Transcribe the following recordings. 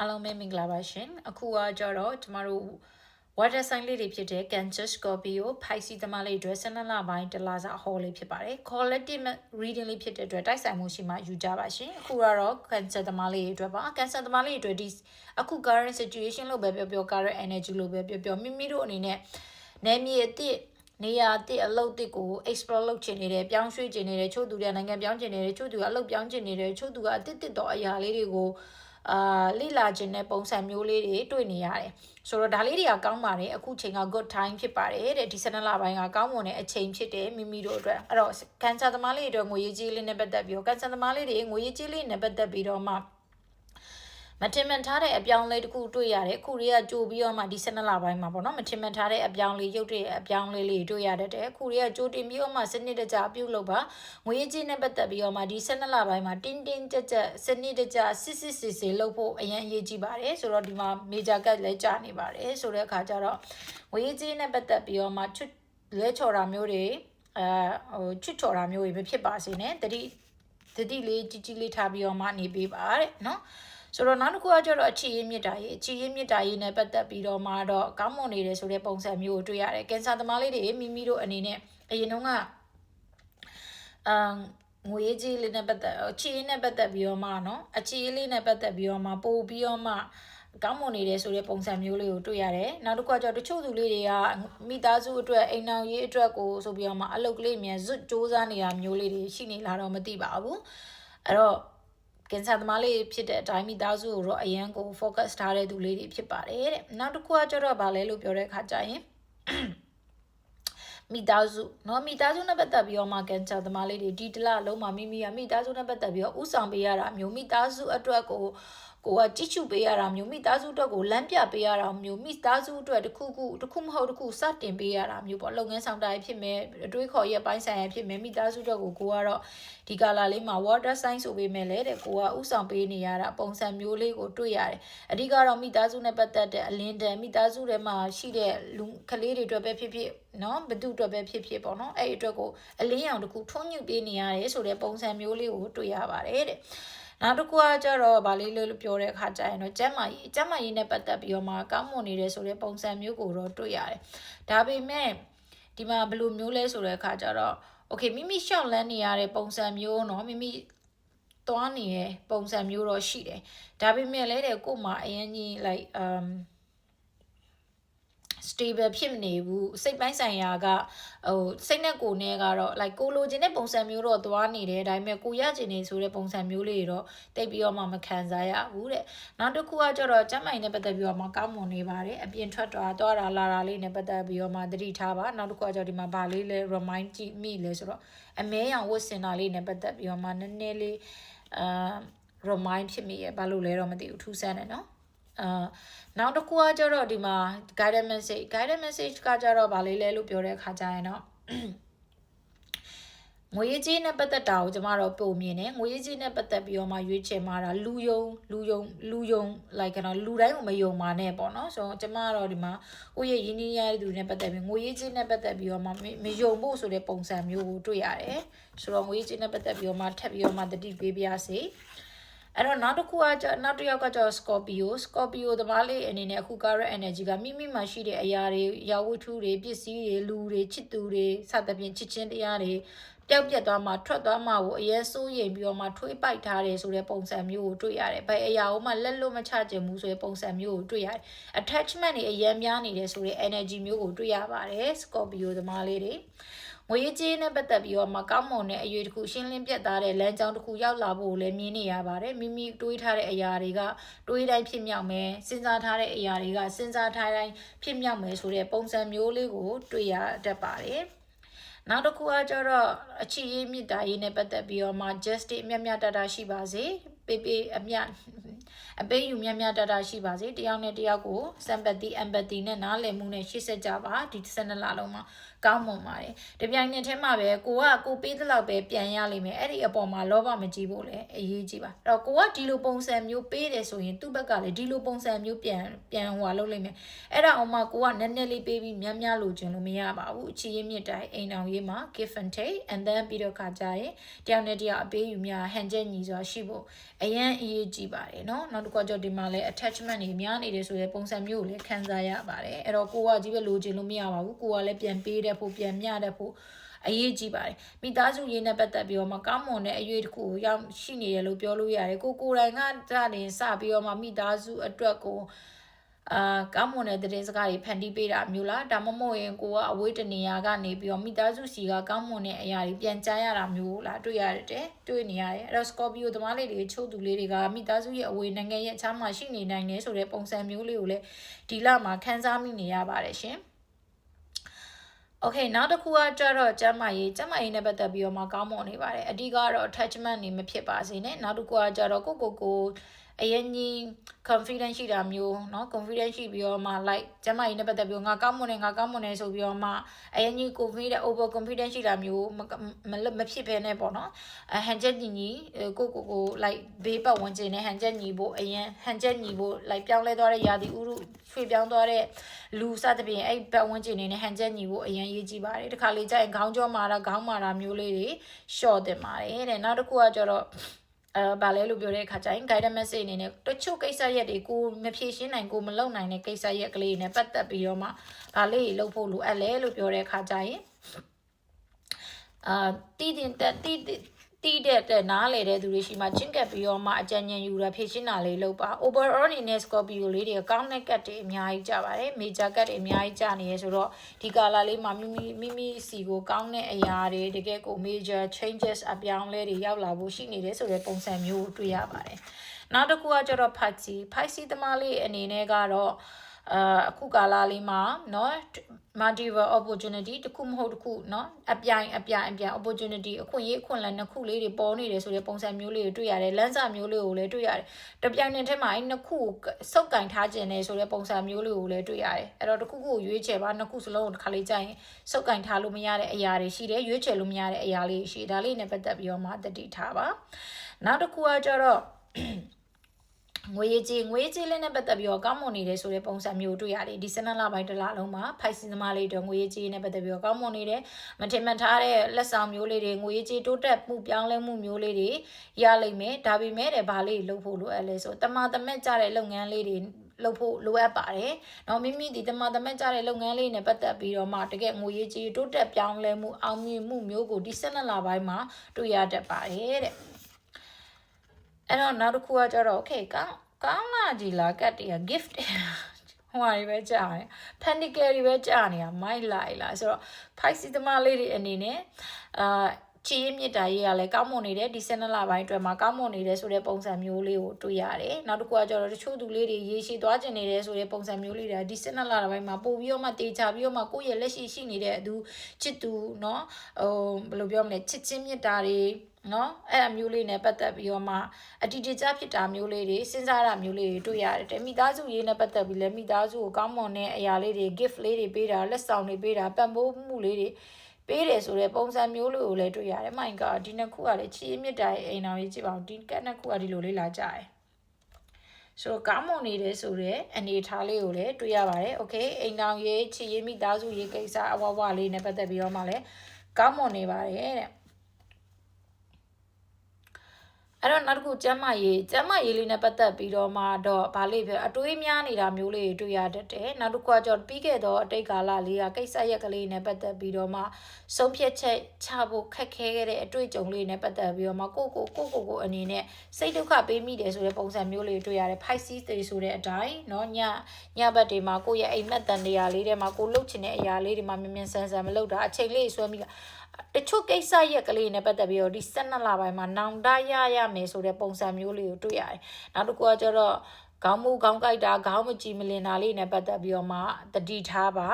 အားလုံးပဲမင်္ဂလာပါရှင်အခုကကြတော့ကျမတို့ water sign လေးတွေဖြစ်တဲ့ Cancer Scorpio Pisces သမားလေးတွေ12လပိုင်းတလစာဟောလေးဖြစ်ပါတယ် collective reading လေးဖြစ်တဲ့အတွက်တိုက်ဆိုင်မှုရှိမှယူကြပါရှင်အခုကတော့ Cancer သမားလေးတွေအတွက်ပါ Cancer သမားလေးတွေအတွက်ဒီအခု current situation လို့ပဲပြောပြော current energy လို့ပဲပြောပြောမိမိတို့အနေနဲ့နယ်မြေအသစ်နေရာအသစ်အလုပ်အသစ်ကို explore လုပ်ချင်နေတယ်ပြောင်းရွှေ့ချင်နေတယ်ချို့သူတွေနိုင်ငံပြောင်းချင်နေတယ်ချို့သူကအလုပ်ပြောင်းချင်နေတယ်ချို့သူကအသစ်တစ်တော်အရာလေးတွေကို အာလိလာခြင်းတဲ့ပုံစံမျိုးလေးတွေတွေ့နေရတယ်ဆိုတော့ဒါလေးတွေကကောင်းပါတယ်အခုချိန်က good time ဖြစ်ပါတယ်တဲ့ဒီ12လပိုင်းကကောင်းမွန်တဲ့အချိန်ဖြစ်တယ်မိမိတို့အတွက်အဲ့တော့ကန်ဆာသမားလေးတွေအတွက်ငွေရေးကြေးလေးနဲ့ပတ်သက်ပြီးတော့ကန်ဆာသမားလေးတွေငွေရေးကြေးလေးနဲ့ပတ်သက်ပြီးတော့မှ မထင်မှန်ထားတဲ့အပြောင်းလဲတစ်ခုတွေ့ရတယ်ခုတွေကကြိုပြီးတော့မှဒီ12လပိုင်းမှာပေါ့နော်မထင်မှန်ထားတဲ့အပြောင်းလဲရုပ်တဲ့အပြောင်းလဲလေးတွေ့ရတတ်တယ်ခုတွေကကြိုတင်ပြီးတော့မှစနစ်တကျပြုလုပ်ပါငွေကြေးနဲ့ပတ်သက်ပြီးတော့မှဒီ12လပိုင်းမှာတင်းတင်းကြပ်ကြပ်စနစ်တကျစစ်စစ်စစ်စစ်လုပ်ဖို့အရင်အရေးကြီးပါတယ်ဆိုတော့ဒီမှာ major cut လည်းကြာနေပါတယ်ဆိုတဲ့အခါကျတော့ငွေကြေးနဲ့ပတ်သက်ပြီးတော့မှချွတ်လဲချော်တာမျိုးတွေအဲဟိုချွတ်ချော်တာမျိုးတွေမဖြစ်ပါစေနဲ့တတိတတိလေးကြီးကြီးလေးထားပြီးတော့မှနေပေးပါတဲ့နော် ဆိုတော့နောက်တစ်ခုကကျတော့အချီရင်းမြစ်တာရေးအချီရင်းမြစ်တာရေးနဲ့ပတ်သက်ပြီးတော့မှတော့ကောင်းမွန်နေတယ်ဆိုတဲ့ပုံစံမျိုးကိုတွေ့ရတယ်ကင်ဆာသမားလေးတွေမိမိတို့အနေနဲ့အရင်တုန်းကအမ်ငွေကြီးလေးနဲ့ပတ်သက်အချီရင်းနဲ့ပတ်သက်ပြီးတော့မှနော်အချီရင်းလေးနဲ့ပတ်သက်ပြီးတော့မှပို့ပြီးတော့မှကောင်းမွန်နေတယ်ဆိုတဲ့ပုံစံမျိုးလေးကိုတွေ့ရတယ်။နောက်တစ်ခုကကျတော့တချို့သူလေးတွေကမိသားစုအတွက်အိမ်အောင်ရေးအတွက်ကိုဆိုပြီးတော့မှအလုပ်ကလေးမြန်စွတ်စ조사နေတာမျိုးလေးတွေရှိနေလာတော့မသိပါဘူး။အဲ့တော့ ကင်ဆာသမားလေးဖြစ်တဲ့အတိုင်းမိသားစုကိုတော့အရန်ကို focus ထားတဲ့သူလေးတွေဖြစ်ပါတယ်တဲ့နောက်တစ်ခုကကျတော့ဗာလဲလို့ပြောတဲ့အခါကျရင်မိသားစုเนาะမိသားစုနဲ့ပတ်သက်ပြီးတော့မှကန်ချာသမားလေးတွေဒီတလလုံးမှာမိမိကမိသားစုနဲ့ပတ်သက်ပြီးတော့ဥဆောင်ပေးရတာမျိုးမိသားစုအတွက်ကို ကိုကကြည့်ချူပေးရတာမျိုးမိသားစုအတွက်ကိုလမ်းပြပေးရတာမျိုးမိသားစုအတွက်တစ်ခုခုတစ်ခုမဟုတ်တစ်ခုစတင်ပေးရတာမျိုးပေါ့လုပ်ငန်းဆောင်တာဖြစ်မယ်အတွေးခေါ်ရပိုင်းဆိုင်ရဖြစ်မယ်မိသားစုအတွက်ကိုကိုကတော့ဒီကာလာလေးမှာ water sign ဆိုပေးမယ်လေတဲ့ကိုကဥဆောင်ပေးနေရတာပုံစံမျိုးလေးကိုတွေ့ရတယ်အဓိကတော့မိသားစုနဲ့ပတ်သက်တဲ့အလင်းတန်မိသားစုထဲမှာရှိတဲ့လူကလေးတွေအတွက်ပဲဖြစ်ဖြစ်နော်ဘသူအတွက်ပဲဖြစ်ဖြစ်ပေါ့နော်အဲ့အတွက်ကိုအလင်းရောင်တစ်ခုထွန်းညှိပေးနေရတယ်ဆိုတဲ့ပုံစံမျိုးလေးကိုတွေ့ရပါတယ်တဲ့ နောက်တစ်ခုကကြတော့ဗာလေးလို့ပြောတဲ့အခါကျရင်တော့ကျမ်းမာရေးကျမ်းမာရေးနဲ့ပတ်သက်ပြီးတော့မှကောင်းမွန်နေတယ်ဆိုတဲ့ပုံစံမျိုးကိုတော့တွေ့ရတယ်။ဒါပေမဲ့ဒီမှာဘယ်လိုမျိုးလဲဆိုတဲ့အခါကျတော့ okay မိမိရှော့လန်းနေရတဲ့ပုံစံမျိုးเนาะမိမိသွားနေတဲ့ပုံစံမျိုးတော့ရှိတယ်။ဒါပေမဲ့လည်းတဲ့ကို့မှာအရင်ကြီး like um stable ဖြစ်မနေဘူးစိတ်ပိုင်းဆိုင်ရာကဟိုစိတ်နဲ့ကိုယ်နဲ့ကတော့ like ကိုလိုချင်တဲ့ပုံစံမျိုးတော့သွားနေတယ်ဒါပေမဲ့ကိုရချင်နေဆိုတဲ့ပုံစံမျိုးလေးတွေတော့တိတ်ပြီးတော့မှမခံစားရဘူးတဲ့နောက်တစ်ခုကကျတော့ကျမ်းမိုင်နဲ့ပတ်သက်ပြီးတော့မှကောင်းမွန်နေပါတယ်အပြင်ထွက်သွားသွားတာလာတာလေးနဲ့ပတ်သက်ပြီးတော့မှသတိထားပါနောက်တစ်ခုကကျတော့ဒီမှာဗာလေးလဲ remind ကြည့်မိလဲဆိုတော့အမဲရောင်ဝတ်စင်တာလေးနဲ့ပတ်သက်ပြီးတော့မှနည်းနည်းလေးအာ remind ဖြစ်မိရဲ့ဘာလို့လဲတော့မသိဘူးထူးဆန်းတယ်နော် အာနောက်တစ်ခုကကျတော့ဒီမှာ guided message guided message ကကျတော့ဗာလေးလဲလို့ပြောတဲ့အခါကျရင်တော့ငွေကြေးနဲ့ပတ်သက်တာကိုကျမတို့ပုံမြင်တယ်ငွေကြေးနဲ့ပတ်သက်ပြီးတော့မှရွေးချယ်မှာတာလူယုံလူယုံလူယုံ like ကတော့လူတိုင်းကိုမယုံပါနဲ့ပေါ့နော်ဆိုတော့ကျမတို့ဒီမှာကိုယ့်ရဲ့ရင်းနှီးရတဲ့သူနဲ့ပတ်သက်ပြီးငွေကြေးနဲ့ပတ်သက်ပြီးတော့မှမယုံဖို့ဆိုတဲ့ပုံစံမျိုးကိုတွေ့ရတယ်ဆိုတော့ငွေကြေးနဲ့ပတ်သက်ပြီးတော့မှထပ်ပြီးတော့မှတတိပေးပြစေ အဲ့တော့နောက်တစ်ခုကကျနောက်တစ်ယောက်ကကျ Scorpio Scorpio သမားလေးအနေနဲ့အခု current energy ကမိမိမှာရှိတဲ့အရာတွေရောက်ဝတ္ထုတွေပစ္စည်းတွေလူတွေချစ်သူတွေစသဖြင့်ချစ်ချင်းတရားတွေပျောက်ပြက်သွားမှထွက်သွားမှကိုအရင်စိုးရိမ်ပြီးတော့မှထွေးပိုက်ထားတယ်ဆိုတဲ့ပုံစံမျိုးကိုတွေ့ရတယ်။ဘယ်အရာကိုမှလက်လွတ်မချခြင်းဘူးဆိုတဲ့ပုံစံမျိုးကိုတွေ့ရတယ်။ attachment တွေအရင်များနေတယ်ဆိုတဲ့ energy မျိုးကိုတွေ့ရပါတယ်။ Scorpio သမားလေးတွေ ငွေကြေးနဲ့ပတ်သက်ပြီးတော့မှကောင်းမွန်တဲ့အရွေတစ်ခုရှင်းလင်းပြတ်သားတဲ့လမ်းကြောင်းတစ်ခုရောက်လာဖို့လည်းမြင်နေရပါတယ်မိမိတွေးထားတဲ့အရာတွေကတွေးတိုင်းဖြစ်မြောက်မယ်စဉ်းစားထားတဲ့အရာတွေကစဉ်းစားထားတိုင်းဖြစ်မြောက်မယ်ဆိုတဲ့ပုံစံမျိုးလေးကိုတွေ့ရတတ်ပါတယ်နောက်တစ်ခုကကျတော့အချစ်ရေးမြစ်တာရေးနဲ့ပတ်သက်ပြီးတော့မှ justice အမြတ်မြတ်တတာရှိပါစေပေးပေးအမြတ် အပေးယူမြတ်မြတ်တတာရှိပါစေတယောက်နဲ့တယောက်ကို sympathy empathy နဲ့နားလည်မှုနဲ့ရှေ့ဆက်ကြပါဒီ12လလုံးမှာကောင်းမွန်ပါတယ်တပြိုင်နက်တည်းမှာပဲကိုကကိုပေးသလောက်ပဲပြန်ရလိမ့်မယ်အဲ့ဒီအပေါ်မှာလောဘမကြီးဖို့လည်းအရေးကြီးပါအဲ့တော့ကိုကဒီလိုပုံစံမျိုးပေးတယ်ဆိုရင်သူ့ဘက်ကလည်းဒီလိုပုံစံမျိုးပြန်ပြန်ဟွာလုပ်လိမ့်မယ်အဲ့ဒါအောင်မှကိုကနည်းနည်းလေးပေးပြီးများများလိုချင်လို့မရပါဘူးအချီးရင်းမြစ်တိုင်းအိမ်အောင်ရေးမှာ give and take and then ပြီးတော့ခါကြရင်တယောက်နဲ့တယောက်အပေးယူများဟန်ချက်ညီစွာရှိဖို့အရန်အရေးကြီးပါတယ်เနော်နောက်တစ်ခုကြောင့်ဒီမှာလည်း attachment တွေများနေတယ်ဆိုတဲ့ပုံစံမျိုးကိုလည်းခံစားရပါတယ်အဲ့တော့ကိုကကြီးပဲလိုချင်လို့မရပါဘူးကိုကလည်းပြန်ပေးတဲ့ဖို့ပြန်မျှတဲ့ဖို့အရေးကြီးပါတယ်မိသားစုရေးနဲ့ပတ်သက်ပြီးတော့မှကောင်းမွန်တဲ့အရေးတစ်ခုကိုရောက်ရှိနေတယ်လို့ပြောလို့ရတယ်ကိုကိုယ်တိုင်ကတည်းကစပြီးတော့မှမိသားစုအတွက်ကို အာကောင်းမွန်တဲ့သတင်းစကားတွေဖန်တီးပေးတာမျိုးလားဒါမှမဟုတ်ရင်ကိုကအဝေးတနေရာကနေပြီးတော့မိသားစုစီကကောင်းမွန်တဲ့အရာတွေပြန်ကြားရတာမျိုးလားတွေ့ရတယ်တွေ့နေရတယ်အဲ့တော့ Scorpio သမားလေးတွေချုပ်သူလေးတွေကမိသားစုရဲ့အဝေးနိုင်ငံရဲ့အခြားမှာရှိနေနိုင်တယ်ဆိုတဲ့ပုံစံမျိုးလေးကိုလည်းဒီလမှာခန်းစားမိနေရပါတယ်ရှင်။ Okay နောက်တစ်ခုကကြတော့ကျမ်းမာရေးကျမ်းမာရေးနဲ့ပတ်သက်ပြီးတော့မှကောင်းမွန်နေပါတယ်အဓိကတော့ attachment နေမဖြစ်ပါစေနဲ့နောက်တစ်ခုကကြတော့ကိုကိုကိုအရင်ကြီး confidence ရှိတာမျိုးเนาะ confidence ရှိပြီးတော့မှ like ကျမကြီးနဲ့ပတ်သက်ပြီးငါကောင်းမွန်နေငါကောင်းမွန်နေဆိုပြီးတော့မှအရင်ကြီး confidence over confidence ရှိတာမျိုးမမဖြစ်ဘဲနဲ့ပေါ့နော်အဟန်ချက်ညီညီကိုကိုကို like ဘေးပတ်ဝန်းကျင်နဲ့ဟန်ချက်ညီဖို့အရင်ဟန်ချက်ညီဖို့ like ပြောင်းလဲသွားတဲ့ယာတီဥရုရွှေ့ပြောင်းသွားတဲ့လူစသဖြင့်အဲ့ပတ်ဝန်းကျင်နေနဲ့ဟန်ချက်ညီဖို့အရင်ရေးကြည့်ပါတယ်တခါလေကျရင်ခေါင်းကြောမာတာခေါင်းမာတာမျိုးလေးတွေ short တင်ပါတယ်တဲ့နောက်တစ်ခုကကျတော့ အဲဗာလဲလို့ပြောတဲ့အခါကျရင် guidance message အနေနဲ့တချို့ကိစ္စရက်တွေကိုမဖြေရှင်းနိုင်ကိုမလုပ်နိုင်တဲ့ကိစ္စရက်ကလေးနဲ့ပတ်သက်ပြီးတော့မှဗာလေးလုပ်ဖို့လိုအပ်လဲလို့ပြောတဲ့အခါကျရင်အာတည်တင်တက်တည် တီးတဲ့တဲ့နားလေတဲ့သူတွေရှိမှချင်းကပ်ပြီးတော့မှအကြံဉာဏ်ယူရဖြည့်ရှင်းတာလေးလုပ်ပါ overall အနေနဲ့ Scorpio လေးတွေကောင်းတဲ့ကတ်တွေအများကြီးကြပါတယ် major ကတ်တွေအများကြီးကြနေရဆိုတော့ဒီကာလာလေးမှာမိမိမိမိစီကိုကောင်းတဲ့အရာတွေတကယ်ကို major changes အပြောင်းလဲတွေရောက်လာဖို့ရှိနေတယ်ဆိုတဲ့ပုံစံမျိုးကိုတွေ့ရပါတယ်နောက်တစ်ခုကကျတော့ Pisces Pisces သမားလေးအနေနဲ့ကတော့ အာအခုကာလလေးမှာเนาะ multiple opportunity တခုမဟုတ်တခုเนาะအပြိုင်အပြိုင်အပြိုင် opportunity အခွင့်အရေးအခွင့်အလမ်းနှစ်ခုလေးတွေပေါ်နေတယ်ဆိုတဲ့ပုံစံမျိုးလေးကိုတွေ့ရတယ်လမ်းစာမျိုးလေးကိုလည်းတွေ့ရတယ်တပြိုင်နက်တည်းမှာအဲ့နှစ်ခုကိုစုပ်ကင်ထားခြင်းနဲ့ဆိုတဲ့ပုံစံမျိုးလေးကိုလည်းတွေ့ရတယ်အဲ့တော့တခုခုကိုရွေးချယ်ပါနှစ်ခုစလုံးကိုတစ်ခါလေးကြိုင်စုပ်ကင်ထားလို့မရတဲ့အရာတွေရှိတယ်ရွေးချယ်လို့မရတဲ့အရာလေးရှိဒါလေးနဲ့ပတ်သက်ပြီးတော့မှတတိထားပါနောက်တစ်ခုကကျတော့ ငွေကြေးငွေကြေးလေးနဲ့ပတ်သက်ပြီးတော့ကောင်းမွန်နေတယ်ဆိုတဲ့ပုံစံမျိုးတွေ့ရတယ်ဒီစနလပိုင်းတစ်လလုံးမှာဖိုက်စီသမားလေးတို့ငွေကြေးနဲ့ပတ်သက်ပြီးတော့ကောင်းမွန်နေတယ်မထင်မှတ်ထားတဲ့လက်ဆောင်မျိုးလေးတွေငွေကြေးတိုးတက်မှုပြောင်းလဲမှုမျိုးလေးတွေရလိမ့်မယ်ဒါပေမဲ့တဲ့ဘာလေးလုပ်ဖို့လိုအပ်လဲဆိုတမတမက်ကြတဲ့လုပ်ငန်းလေးတွေလုပ်ဖို့လိုအပ်ပါတယ်။နော်မိမိဒီတမတမက်ကြတဲ့လုပ်ငန်းလေးနဲ့ပတ်သက်ပြီးတော့မှတကယ်ငွေရေးကြီးတိုးတက်ပြောင်းလဲမှုအောင်မြင်မှုမျိုးကိုဒီ၁၂လပိုင်းမှာတွေ့ရတတ်ပါတယ်တဲ့။ အဲ့တော့နောက်တစ်ခုကကျတော့ okay ကောင်းကောင်းလာကြီးလားကတ်တည်း gift ဟိုဟာတွေပဲကြာတယ် panical တွေပဲကြာနေတာမိုက်လိုက်လားဆိုတော့ Pisces သမားလေးတွေအနေနဲ့အာချီးမြစ်တာရေးရလဲကောင်းမွန်နေတဲ့ဒီ7လပိုင်းအတွက်မှာကောင်းမွန်နေတဲ့ဆိုတဲ့ပုံစံမျိုးလေးကိုတွေ့ရတယ်။နောက်တစ်ခုကကျတော့တချို့သူလေးတွေရေရှည်သွားကျင်နေတဲ့ဆိုတဲ့ပုံစံမျိုးလေးတွေဒီ7လပိုင်းမှာပို့ပြီးတော့မှတေချာပြီးတော့မှကိုယ့်ရဲ့လက်ရှိရှိနေတဲ့အသူချစ်သူเนาะဟိုဘယ်လိုပြောမလဲချစ်ချင်းမြတ်တာတွေ နော်အဲ့အမျိုးလေးနဲ့ပတ်သက်ပြီးတော့မှအတီတကြဖြစ်တာမျိုးလေးတွေစဉ်းစားတာမျိုးလေးတွေတွေ့ရတယ်မိသားစုရေးနဲ့ပတ်သက်ပြီးလဲမိသားစုကိုကောင်းမွန်တဲ့အရာလေးတွေ gift လေးတွေပေးတာလက်ဆောင်တွေပေးတာပံ့ပိုးမှုလေးတွေပေးတယ်ဆိုတဲ့ပုံစံမျိုးလေးကိုလည်းတွေ့ရတယ်မိုင်ကဒီနှစ်ခုကလည်းချီးမြစ်တာရဲ့အိမ်တော်ကြီးကြည့်ပါဦးဒီကနှစ်ခုကဒီလိုလေးလာကြတယ်ဆိုတော့ကောင်းမွန်နေတယ်ဆိုတော့အနေထားလေးကိုလည်းတွေ့ရပါတယ်။ Okay အိမ်တော်ရေးချီရေးမိသားစုရေးကိစ္စအဝဝလေးနဲ့ပတ်သက်ပြီးတော့မှလည်းကောင်းမွန်နေပါတယ်တဲ့။ အဲ့တော့နောက်တစ်ခုကျမ်းမာရေးကျမ်းမာရေးလေးနဲ့ပတ်သက်ပြီးတော့မှတော့ဗာလေးပြောအတွေးများနေတာမျိုးလေးတွေ့ရတတ်တယ်နောက်တစ်ခုကကြောပြီးခဲ့တော့အတိတ်ကာလလေးကကိစ္စရက်ကလေးနဲ့ပတ်သက်ပြီးတော့မှဆုံးဖြတ်ချက်ချဖို့ခက်ခဲခဲ့တဲ့အတွေ့အကြုံလေးနဲ့ပတ်သက်ပြီးတော့မှကိုကိုကိုကိုကိုအနေနဲ့စိတ်ဒုက္ခပေးမိတယ်ဆိုတဲ့ပုံစံမျိုးလေးတွေ့ရတယ် Pisces တွေဆိုတဲ့အတိုင်းเนาะညညဘက်တွေမှာကိုရဲ့အိမ်မက်တန်တရားလေးတွေမှာကိုလှုပ်ချင်တဲ့အရာလေးတွေမှာမြင်မြင်ဆန်းဆန်းမလုပ်တာအချိန်လေးဆွဲမိတာတချို့ကိစ္စရက်ကလေးနဲ့ပတ်သက်ပြီးတော့ဒီ12လပိုင်းမှာနောင်တရရ မယ်ဆိုတဲ့ပုံစံမျိုးလေးကိုတွေ့ရတယ်။နောက်တစ်ခုကကျတော့ခေါင်းမူခေါင်းကြိုက်တာခေါင်းမကြည်မလင်တာလေးနဲ့ပတ်သက်ပြီးတော့မှတတိထားပါ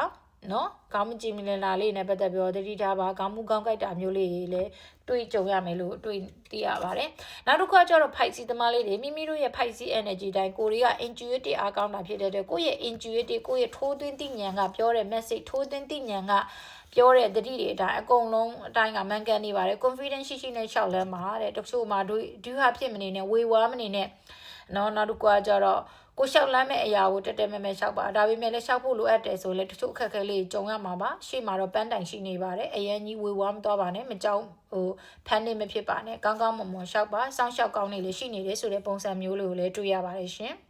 နော်ခေါင်းမကြည်မလင်တာလေးနဲ့ပတ်သက်ပြီးတော့တတိထားပါခေါင်းမူခေါင်းကြိုက်တာမျိုးလေးလည်းတွေ့ကြုံရမယ်လို့တွေ့သိရပါတယ်။နောက်တစ်ခုကကျတော့ Pisces သမားလေးတွေမိမိတို့ရဲ့ Pisces energy တိုင်းကိုရီးယား intuitive အားကောင်းတာဖြစ်တဲ့အတွက်ကိုယ့်ရဲ့ intuitive ကိုယ့်ရဲ့ထိုးသွင်းသိဉာဏ်ကပြောတဲ့ message ထိုးသွင်းသိဉာဏ်က ပြောတဲ့တတိတွေအတိုင်းအကုန်လုံးအတိုင်းကမှန်ကန်နေပါတယ် confidence ရှိရှိနဲ့ရှောက်လန်းပါတဲ့တချို့မှာဒူးဟာဖြစ်မနေနဲ့ဝေဝါးမနေနဲ့နော်နောက်တစ်ခုကကြတော့ကိုလျှောက်လမ်းမဲ့အရာကိုတက်တက်မဲမဲလျှောက်ပါဒါပေမဲ့လည်းလျှောက်ဖို့လိုအပ်တယ်ဆိုလည်းတချို့အခက်အခဲလေးကြုံရမှာပါရှေ့မှာတော့ပန်းတိုင်ရှိနေပါတယ်အရင်ကြီးဝေဝါမသွားပါနဲ့မကြောက်ဟိုဖန်နေမဖြစ်ပါနဲ့ကောင်းကောင်းမွန်မွန်လျှောက်ပါစောင့်ရှောက်ကောင်းနေလေရှိနေတယ်ဆိုတဲ့ပုံစံမျိုးလေးကိုလည်းတွေ့ရပါတယ်ရှင်။